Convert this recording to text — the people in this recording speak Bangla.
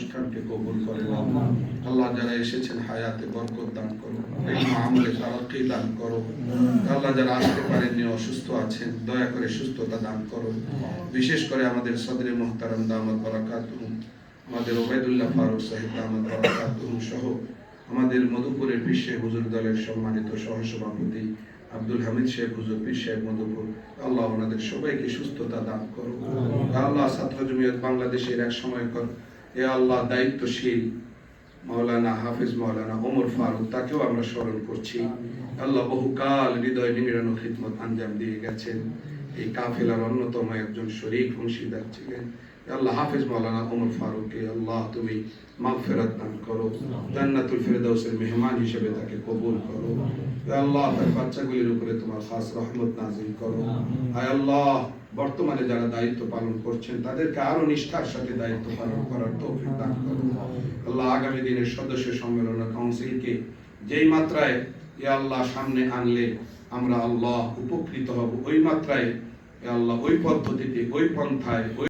অনুষ্ঠানকে কবুল করেন আল্লাহ যারা এসেছেন হায়াতে বরকত দান করো। আমলে তারাকে দান করো। আল্লাহ যারা আসতে পারেননি, অসুস্থ আছেন, দয়া করে সুস্থতা দান করো। বিশেষ করে আমাদের সদরে মোহতারাম দামত বরাকাতুহু, আমাদের ওবায়দুল্লাহ ফারুক সাহেব দামত বরাকাতুহু সহ আমাদের মধুপুরের বিশ্বে হুজুর দলের সম্মানিত সহসভাপতি আব্দুল হামিদ শেখ হুজুর, পীর সাহেব মধুপুর। আল্লাহ ওনাদের সবাইকে সুস্থতা দান করো। আল্লাহ ছাত্র জমিয়ত বাংলাদেশের এক সময় কর এ আল্লাহ দায়িত্বশীল মাওলানা হাফিজ মাওলানা ওমর ফারুক তাকেও আমরা স্মরণ করছি। আল্লাহ বহুকাল হৃদয় নিংড়ানো খিদমত আঞ্জাম দিয়ে গেছেন। এই কাফেলার অন্যতম একজন শরীক অংশীদার ছিলেন। আল্লাহ হাফিজ মাওলানা ওমর ফারুককে আল্লাহ তুমি মাগফিরাত দান করো। জান্নাতুল ফেরদাউসের মেহমান হিসেবে তাকে কবুল করো। আল্লাহ তার বাচ্চাগুলির উপরে তোমার খাস রহমত নাজিল করো। আয় আল্লাহ বর্তমানে যারা দায়িত্ব পালন করছেন, তাদেরকে আরও নিষ্ঠার সাথে দায়িত্ব পালন করার তৌফিক দান করুন। আল্লাহ আগামী দিনের সদস্য সম্মেলন কাউন্সিল কাউন্সিলকে যেই মাত্রায় এ আল্লাহ সামনে আনলে আমরা আল্লাহ উপকৃত হব, ওই মাত্রায় এ আল্লাহ ওই পদ্ধতিতে, ওই পন্থায়, ওই